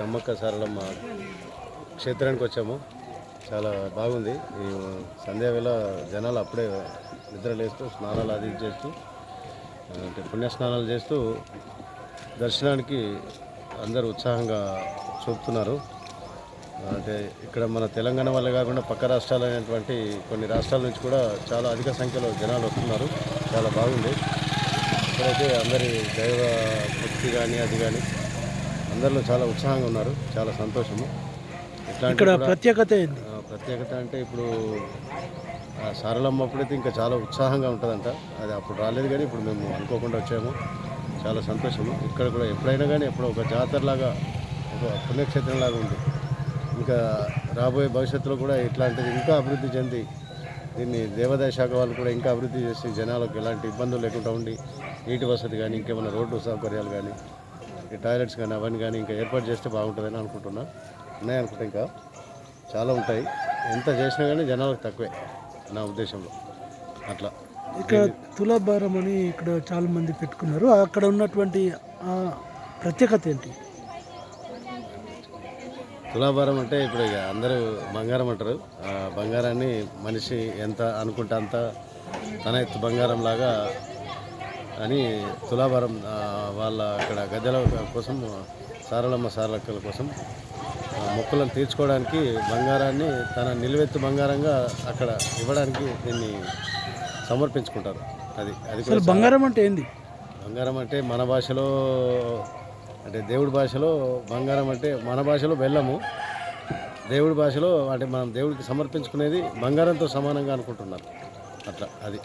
సమ్మక్క సారలమ్మ క్షేత్రానికి వచ్చాము. చాలా బాగుంది. ఈ సంధ్యావేళ జనాలు అప్పుడే నిద్ర లేస్తూ స్నానాలు అది చేస్తూ అంటే పుణ్య స్నానాలు చేస్తూ దర్శనానికి అందరూ ఉత్సాహంగా చూపుతున్నారు. అంటే ఇక్కడ మన తెలంగాణ వల్ల కాకుండా పక్క రాష్ట్రాలైనటువంటి కొన్ని రాష్ట్రాల నుంచి కూడా చాలా అధిక సంఖ్యలో జనాలు వస్తున్నారు. చాలా బాగుంది. ఇక్కడైతే అందరి దైవ భక్తి కానీ అది కానీ అందరిలో చాలా ఉత్సాహంగా ఉన్నారు. చాలా సంతోషము. ఇక్కడ కూడా- ప్రత్యేకత ఏంది? ప్రత్యేకత అంటే ఇప్పుడు ఆ సారలమ్మ అప్పుడైతే ఇంకా చాలా ఉత్సాహంగా ఉంటుందంట. అది అప్పుడు రాలేదు కానీ ఇప్పుడు మేము అనుకోకుండా వచ్చాము. చాలా సంతోషము. ఇక్కడ కూడా ఎప్పుడైనా కానీ ఎప్పుడో ఒక జాతరలాగా ఒక పుణ్యక్షేత్రంలాగా ఉంది. ఇంకా రాబోయే భవిష్యత్తులో కూడా ఇట్లాంటిది ఇంకా అభివృద్ధి చెంది దీన్ని దేవాదాయ శాఖ వాళ్ళు కూడా ఇంకా అభివృద్ధి చేసి జనాలకు ఎలాంటి ఇబ్బందులు లేకుండా ఉండి నీటి వసతి కానీ ఇంకేమైనా రోడ్డు సౌకర్యాలు కానీ ఈ టాయిలెట్స్ కానీ అవన్నీ కానీ ఇంకా ఏర్పాటు చేస్తే బాగుంటుందని అనుకుంటున్నా. ఉన్నాయి అనుకుంటా ఇంకా. చాలా ఉంటాయి. ఎంత చేసినా కానీ జనాలకు తక్కువే నా ఉద్దేశంలో. అట్లా. ఇక్కడ తులాభారం అని ఇక్కడ చాలా మంది పెట్టుకున్నారు. అక్కడ ఉన్నటువంటి ప్రత్యేకత ఏంటి? తులాభారం అంటే ఇప్పుడు ఇక అందరూ బంగారం అంటారు. ఆ బంగారాన్ని మనిషి ఎంత అనుకుంటే అంత తన ఎత్తు బంగారం లాగా అని తులాభారం వాళ్ళ అక్కడ గద్దెల కోసం సారలమ్మ సారలక్కల కోసం మొక్కులను తీర్చుకోవడానికి బంగారాన్ని తన నిలువెత్తు బంగారంగా అక్కడ ఇవ్వడానికి దీన్ని సమర్పించుకుంటారు. అది అది బంగారం అంటే ఏంది? బంగారం అంటే మన భాషలో అంటే దేవుడి భాషలో బంగారం అంటే మన భాషలో బెల్లము. దేవుడి భాషలో అంటే మనం దేవుడికి సమర్పించుకునేది బంగారంతో సమానంగా అనుకుంటున్నారు. అట్లా అది.